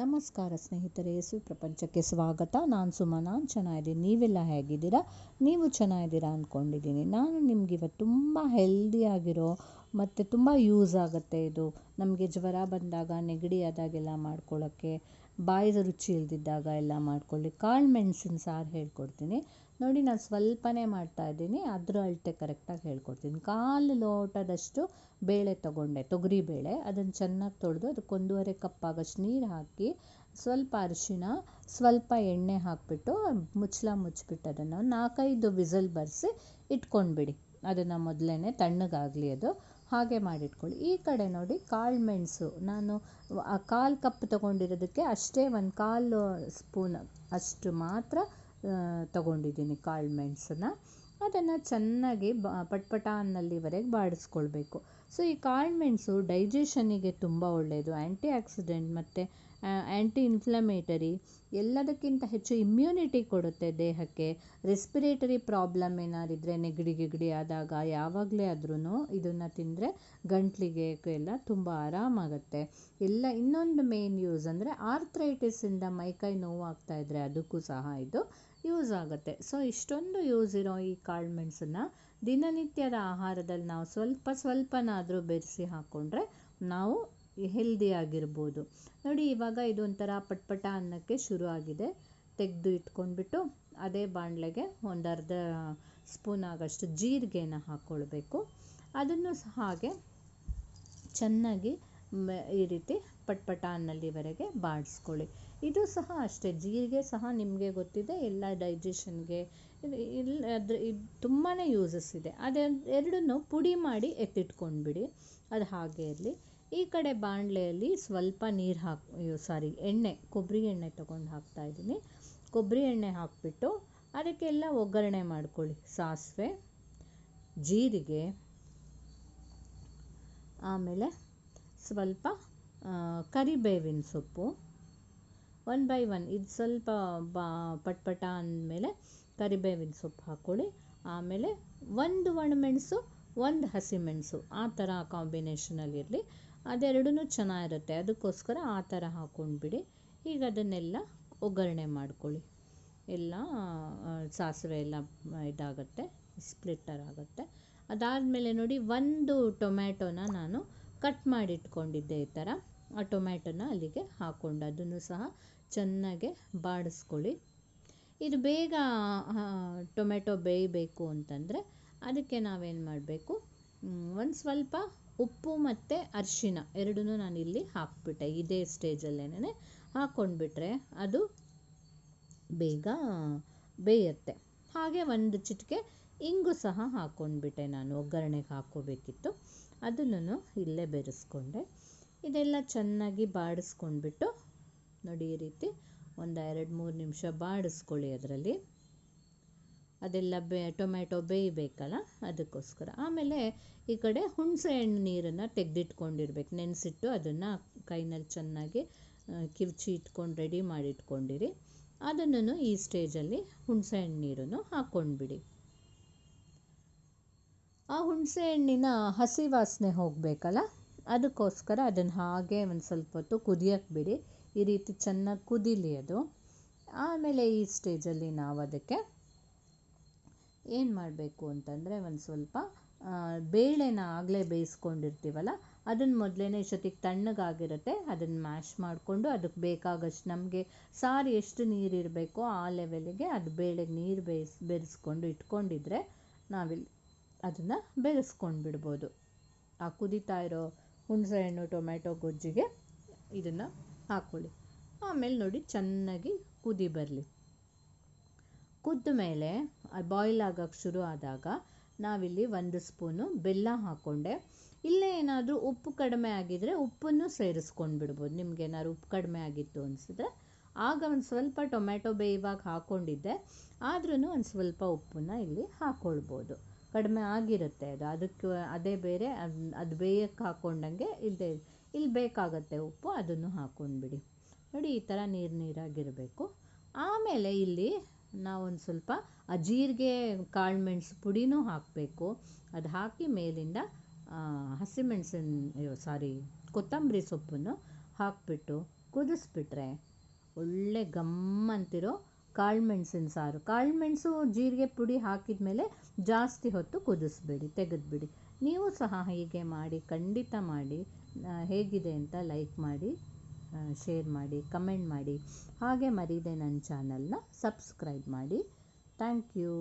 ನಮಸ್ಕಾರ ಸ್ನೇಹಿತರೆ ಯೇಸು ಪ್ರಪಂಚಕ್ಕೆ ಸ್ವಾಗತ. ನಾನು ಸುಮಾ, ನಾನು ಚೆನ್ನಾಗಿದ್ದೀನಿ ನೀವೆಲ್ಲ ಹೇಗಿದ್ದೀರಾ? ನೀವು ಚೆನ್ನಾಗಿದ್ದೀರಾ ಅಂದ್ಕೊಂಡಿದ್ದೀನಿ ನಾನು ನಿಮ್ಗೆ ಇವತ್ತು ತುಂಬ ಹೆಲ್ದಿಯಾಗಿರೋ ಮತ್ತು ತುಂಬ ಯೂಸ್ ಆಗುತ್ತೆ ಇದು. ನಮಗೆ ಜ್ವರ ಬಂದಾಗ, ನೆಗಡಿ ಆದಾಗೆಲ್ಲ ಮಾಡ್ಕೊಳ್ಳೋಕ್ಕೆ ಬಾಯಿ ರುಚಿ ಇಲ್ದಿದ್ದಾಗ ಎಲ್ಲ ಮಾಡ್ಕೊಳ್ಳಿ. ಕಾಳು ಮೆಣಸಿನ ಸಾರು ಹೇಳ್ಕೊಡ್ತೀನಿ. ನೋಡಿ, ನಾನು ಸ್ವಲ್ಪನೇ ಮಾಡ್ತಾ ಇದ್ದೀನಿ. ಅದರ ಅಳತೆ ಕರೆಕ್ಟಾಗಿ ಹೇಳ್ಕೊಡ್ತೀನಿ. ಕಾಲು ಲೋಟದಷ್ಟು ಬೇಳೆ ತೊಗೊಂಡೆ, ತೊಗರಿ ಬೇಳೆ. ಅದನ್ನು ಚೆನ್ನಾಗಿ ತೊಳೆದು ಕಪ್ ಆಗೋಷ್ಟು ನೀರು ಹಾಕಿ ಸ್ವಲ್ಪ ಅರಿಶಿನ, ಸ್ವಲ್ಪ ಎಣ್ಣೆ ಹಾಕಿಬಿಟ್ಟು ಮುಚ್ಚಲ ಮುಚ್ಚಿಬಿಟ್ಟು ಅದನ್ನು ನಾಲ್ಕೈದು ವಿಸಲ್ ಬರೆಸಿ ಇಟ್ಕೊಂಡ್ಬಿಡಿ. ಅದನ್ನು ಮೊದಲೇ ತಣ್ಣಗಾಗಲಿ ಅದು. ಹಾಗೆ ಮಾಡಿಟ್ಕೊಳ್ಳಿ. ಈ ಕಡೆ ನೋಡಿ ಕಾಳು ಮೆಣಸು. ನಾನು ಕಾಲು ಕಪ್ ತೊಗೊಂಡಿರೋದಕ್ಕೆ ಅಷ್ಟೇ ಒಂದು ಕಾಲು ಸ್ಪೂನ್ ಅಷ್ಟು ಮಾತ್ರ ತಗೊಂಡಿದ್ದೀನಿ ಕಾಳು ಮೆಣಸನ್ನ. ಅದನ್ನು ಚೆನ್ನಾಗಿ ಬ ಅನ್ನಲ್ಲಿವರೆಗೆ ಬಾಡಿಸ್ಕೊಳ್ಬೇಕು. ಸೊ ಈ ಕಾಳು ಮೆಣಸು ಡೈಜೆಷನ್ನಿಗೆ ತುಂಬ ಒಳ್ಳೆಯದು ಆ್ಯಂಟಿ ಆಕ್ಸಿಡೆಂಟ್ ಮತ್ತು ಆ್ಯಂಟಿ ಇನ್ಫ್ಲಮೇಟರಿ ಎಲ್ಲದಕ್ಕಿಂತ ಹೆಚ್ಚು ಇಮ್ಯುನಿಟಿ ಕೊಡುತ್ತೆ ದೇಹಕ್ಕೆ. ರೆಸ್ಪಿರೇಟರಿ ಪ್ರಾಬ್ಲಮ್ ಏನಾರಿದ್ರೆ ನೆಗಡಿ ಗಿಗಡಿ ಆದಾಗ ಯಾವಾಗಲೇ ಆದ್ರೂ ಇದನ್ನು ತಿಂದರೆ ಗಂಟ್ಲಿಗೆ ಎಲ್ಲ ತುಂಬ ಆರಾಮಾಗುತ್ತೆ. ಎಲ್ಲ ಇನ್ನೊಂದು ಮೇನ್ ಯೂಸ್ ಅಂದರೆ ಆರ್ಥ್ರೈಟಿಸಿಂದ ಮೈಕೈ ನೋವಾಗ್ತಾ ಇದ್ದರೆ ಅದಕ್ಕೂ ಸಹ ಇದು ಯೂಸ್ ಆಗುತ್ತೆ. ಸೊ, ಇಷ್ಟೊಂದು ಯೂಸ್ ಇರೋ ಈ ಕಾಳು ಮೆಣಸನ್ನು ದಿನನಿತ್ಯದ ಆಹಾರದಲ್ಲಿ ನಾವು ಸ್ವಲ್ಪ ಸ್ವಲ್ಪನಾದರೂ ಬೆರೆಸಿ ಹಾಕ್ಕೊಂಡ್ರೆ ನಾವು ಹೆಲ್ದಿಯಾಗಿರ್ಬೋದು ನೋಡಿ, ಇವಾಗ ಇದು ಒಂಥರ ಪಟ್ಪಟ ಅನ್ನಕ್ಕೆ ಶುರು ಆಗಿದೆ ತೆಗೆದು ಇಟ್ಕೊಂಡ್ಬಿಟ್ಟು ಅದೇ ಬಾಣಲೆಗೆ ಒಂದು ಅರ್ಧ ಸ್ಪೂನ್ ಆಗೋಷ್ಟು ಜೀರಿಗೆನ ಹಾಕ್ಕೊಳ್ಬೇಕು ಅದನ್ನು ಸಹ ಹಾಗೆ ಚೆನ್ನಾಗಿ ಈ ರೀತಿ ಪಟ್ಪಟ ಅನ್ನಲ್ಲಿವರೆಗೆ ಬಾಡಿಸ್ಕೊಳ್ಳಿ. ಇದು ಸಹ ಅಷ್ಟೇ, ಜೀರಿಗೆ ಸಹ ನಿಮಗೆ ಗೊತ್ತಿದೆ, ಎಲ್ಲ ಡೈಜೆಷನ್ಗೆ ಇಲ್ಲ ಅದ್ರ ಇದು ತುಂಬಾ ಯೂಸಸ್ ಇದೆ. ಅದೇ ಎರಡನ್ನೂ ಪುಡಿ ಮಾಡಿ ಎತ್ತಿಟ್ಕೊಂಡ್ಬಿಡಿ, ಅದು ಹಾಗೆ ಇರಲಿ. ಈ ಕಡೆ ಬಾಣಲೆಯಲ್ಲಿ ಸ್ವಲ್ಪ ನೀರು ಹಾಕಿ ಸಾರಿ ಎಣ್ಣೆ ಕೊಬ್ಬರಿ ಎಣ್ಣೆ ತೊಗೊಂಡು ಹಾಕ್ತಾಯಿದ್ದೀನಿ ಕೊಬ್ಬರಿ ಎಣ್ಣೆ ಹಾಕಿಬಿಟ್ಟು ಅದಕ್ಕೆಲ್ಲ ಒಗ್ಗರಣೆ ಮಾಡ್ಕೊಳ್ಳಿ. ಸಾಸಿವೆ, ಜೀರಿಗೆ, ಆಮೇಲೆ ಸ್ವಲ್ಪ ಕರಿಬೇವಿನ ಸೊಪ್ಪು. ಒನ್ ಬೈ ಒನ್ ಇದು ಸ್ವಲ್ಪ ಬಾ, ಪಟ್ಪಟ ಅಂದಮೇಲೆ ಕರಿಬೇವಿನ ಸೊಪ್ಪು ಹಾಕ್ಕೊಳ್ಳಿ ಆಮೇಲೆ ಒಂದು ಒಣಮೆಣಸು, ಒಂದು ಹಸಿಮೆಣಸು. ಆ ಥರ ಕಾಂಬಿನೇಷನಲ್ಲಿರಲಿ ಅದೆರಡೂ ಚೆನ್ನಾಗಿರುತ್ತೆ. ಅದಕ್ಕೋಸ್ಕರ ಆ ಥರ ಹಾಕ್ಕೊಂಡ್ಬಿಡಿ ಈಗ ಅದನ್ನೆಲ್ಲ ಒಗ್ಗರಣೆ ಮಾಡ್ಕೊಳ್ಳಿ. ಎಲ್ಲ ಸಾಸಿವೆ ಎಲ್ಲ ಇದಾಗುತ್ತೆ ಸ್ಪ್ಲಿಟ್ಟರ್ ಆಗುತ್ತೆ. ಅದಾದಮೇಲೆ ನೋಡಿ, ಒಂದು ಟೊಮ್ಯಾಟೊನ ನಾನು ಕಟ್ ಮಾಡಿ ಇಟ್ಕೊಂಡಿದ್ದೆ ಈ ಥರ ಆ ಟೊಮ್ಯಾಟೊನ ಅಲ್ಲಿಗೆ ಹಾಕ್ಕೊಂಡು ಅದನ್ನು ಸಹ ಚೆನ್ನಾಗೆ ಬಾಡಿಸ್ಕೊಳ್ಳಿ. ಇದು ಬೇಗ ಟೊಮೆಟೊ ಬೇಯಬೇಕು ಅಂತಂದರೆ ಅದಕ್ಕೆ ನಾವೇನು ಮಾಡಬೇಕು? ಒಂದು ಸ್ವಲ್ಪ ಉಪ್ಪು ಮತ್ತು ಅರಿಶಿಣ ಎರಡೂ ನಾನಿಲ್ಲಿ ಹಾಕ್ಬಿಟ್ಟೆ. ಇದೇ ಸ್ಟೇಜಲ್ಲೇನೆ ಹಾಕ್ಕೊಂಡ್ಬಿಟ್ರೆ ಅದು ಬೇಗ ಬೇಯುತ್ತೆ. ಹಾಗೆ ಒಂದು ಚಿಟಿಕೆ ಇಂಗು ಸಹ ಹಾಕ್ಕೊಂಡ್ಬಿಟ್ಟೆ ನಾನು. ಒಗ್ಗರಣೆಗೆ ಹಾಕ್ಕೋಬೇಕಿತ್ತು ಅದನ್ನು ಇಲ್ಲೇ ಬೆರೆಸ್ಕೊಂಡೆ. ಇದೆಲ್ಲ ಚೆನ್ನಾಗಿ ಬಾಡಿಸ್ಕೊಂಡ್ಬಿಟ್ಟು ನೋಡಿ ಈ ರೀತಿ ಒಂದು ಎರಡು ಮೂರು ನಿಮಿಷ ಬಾಡಿಸ್ಕೊಳ್ಳಿ ಅದರಲ್ಲಿ. ಅದೆಲ್ಲ ಬೇ, ಟೊಮ್ಯಾಟೊ ಬೇಯಬೇಕಲ್ಲ, ಅದಕ್ಕೋಸ್ಕರ. ಆಮೇಲೆ ಈ ಕಡೆ ಹುಣಸೆ ಹಣ್ಣು ನೀರನ್ನು ತೆಗೆದಿಟ್ಕೊಂಡಿರ್ಬೇಕು. ನೆನೆಸಿಟ್ಟು ಅದನ್ನು ಕೈನಲ್ಲಿ ಚೆನ್ನಾಗಿ ಕಿವುಚಿ ಇಟ್ಕೊಂಡು ರೆಡಿ ಮಾಡಿಟ್ಕೊಂಡಿರಿ. ಅದನ್ನು ಈ ಸ್ಟೇಜಲ್ಲಿ ಹುಣಸೆ ಹಣ್ಣು ನೀರನ್ನು ಹಾಕ್ಕೊಂಡ್ಬಿಡಿ. ಆ ಹುಣಸೆ ಹಣ್ಣಿನ ಹಸಿ ವಾಸನೆ ಹೋಗಬೇಕಲ್ಲ, ಅದಕ್ಕೋಸ್ಕರ ಅದನ್ನು ಹಾಗೆ ಒಂದು ಸ್ವಲ್ಪ ಹೊತ್ತು ಕುದಿಯೋಕ್ಕೆ ಬಿಡಿ. ಈ ರೀತಿ ಚೆನ್ನಾಗಿ ಕುದೀಲಿ ಅದು. ಆಮೇಲೆ ಈ ಸ್ಟೇಜಲ್ಲಿ ನಾವು ಅದಕ್ಕೆ ಏನು ಮಾಡಬೇಕು ಅಂತಂದರೆ ಒಂದು ಸ್ವಲ್ಪ ಬೇಳೆನ ಆಗಲೇ ಬೇಯಿಸ್ಕೊಂಡಿರ್ತೀವಲ್ಲ ಅದನ್ನು ಮೊದಲೇನೇ ಇಷ್ಟೊತ್ತಿಗೆ ತಣ್ಣಗಾಗಿರುತ್ತೆ ಅದನ್ನು ಮ್ಯಾಶ್ ಮಾಡಿಕೊಂಡು ಅದಕ್ಕೆ ಬೇಕಾಗಷ್ಟು ನಮಗೆ ಸಾರು ಎಷ್ಟು ನೀರು ಇರಬೇಕೋ ಆ ಲೆವೆಲಿಗೆ ಅದು ಬೇಳೆಗೆ ನೀರು ಬೇಯಿಸ್, ಬೆರೆಸ್ಕೊಂಡು ಇಟ್ಕೊಂಡಿದ್ರೆ ನಾವಿಲ್ಲಿ ಅದನ್ನು ಬೆರೆಸ್ಕೊಂಡು ಬಿಡ್ಬೋದು. ಆ ಕುದೀತಾ ಇರೋ ಹುಣಸೆಹಣ್ಣು ಟೊಮ್ಯಾಟೊ ಗೊಜ್ಜಿಗೆ ಇದನ್ನು ಹಾಕ್ಕೊಳ್ಳಿ ಆಮೇಲೆ ನೋಡಿ ಚೆನ್ನಾಗಿ ಕುದಿ ಬರಲಿ. ಕುದ್ದ ಮೇಲೆ ಬಾಯ್ಲ್ ಆಗೋಕ್ಕೆ ಶುರು ಆದಾಗ ನಾವಿಲ್ಲಿ ಒಂದು ಸ್ಪೂನು ಬೆಲ್ಲ ಹಾಕ್ಕೊಂಡೆ ಇಲ್ಲೇ ಏನಾದರೂ ಉಪ್ಪು ಕಡಿಮೆ ಆಗಿದ್ದರೆ ಉಪ್ಪನ್ನು ಸೇರಿಸ್ಕೊಂಡು ಬಿಡ್ಬೋದು. ನಿಮ್ಗೆ ಏನಾದ್ರು ಉಪ್ಪು ಕಡಿಮೆ ಆಗಿತ್ತು ಅನಿಸಿದ್ರೆ. ಆಗ ಒಂದು ಸ್ವಲ್ಪ ಟೊಮ್ಯಾಟೊ ಬೇಯುವಾಗ ಹಾಕ್ಕೊಂಡಿದ್ದೆ ಆದ್ರೂ ಒಂದು ಸ್ವಲ್ಪ ಉಪ್ಪನ್ನು ಇಲ್ಲಿ ಹಾಕ್ಕೊಳ್ಬೋದು ಕಡಿಮೆ ಆಗಿರುತ್ತೆ ಅದು. ಅದಕ್ಕೆ ಅದೇ ಬೇರೆ, ಅದು ಅದು ಬೇಯಕ್ಕೆ ಹಾಕ್ಕೊಂಡಂಗೆ ಇಲ್ಲದೆ ಇಲ್ಲಿ ಬೇಕಾಗತ್ತೆ ಉಪ್ಪು, ಅದನ್ನು ಹಾಕ್ಕೊಂಡ್ಬಿಡಿ ನೋಡಿ, ಈ ಥರ ನೀರು ನೀರಾಗಿರಬೇಕು. ಆಮೇಲೆ ಇಲ್ಲಿ ನಾವೊಂದು ಸ್ವಲ್ಪ ಆ ಜೀರಿಗೆ ಕಾಳು ಮೆಣಸು ಪುಡಿನೂ ಹಾಕಬೇಕು. ಅದು ಹಾಕಿ ಮೇಲಿಂದ ಹಸಿಮೆಣಸಿನ ಸಾರಿ, ಕೊತ್ತಂಬರಿ ಸೊಪ್ಪನ್ನು ಹಾಕಿಬಿಟ್ಟು ಕುದಿಸ್ಬಿಟ್ರೆ ಒಳ್ಳೆ ಗಮ್ಮಂತಿರೋ ಅಂತಿರೋ ಕಾಳುಮೆಣ್ಸಿನ ಸಾರು. ಕಾಳುಮೆಣಸು ಜೀರಿಗೆ ಪುಡಿ ಹಾಕಿದ ಮೇಲೆ ಜಾಸ್ತಿ ಹೊತ್ತು ಕುದಿಸ್ಬೇಡಿ, ತೆಗೆದುಬಿಡಿ. ನೀವು ಸಹ ಹೀಗೆ ಮಾಡಿ, ಖಂಡಿತ ಮಾಡಿ ಹೇಗಿದೆ ಅಂತ ಲೈಕ್ ಮಾಡಿ ಶೇರ್ ಮಾಡಿ ಕಮೆಂಟ್ ಮಾಡಿ. ಹಾಗೆ ಮರೀದೆ ನನ್ನ ಚಾನಲ್ನ ಸಬ್ಸ್ಕ್ರೈಬ್ ಮಾಡಿ. Thank you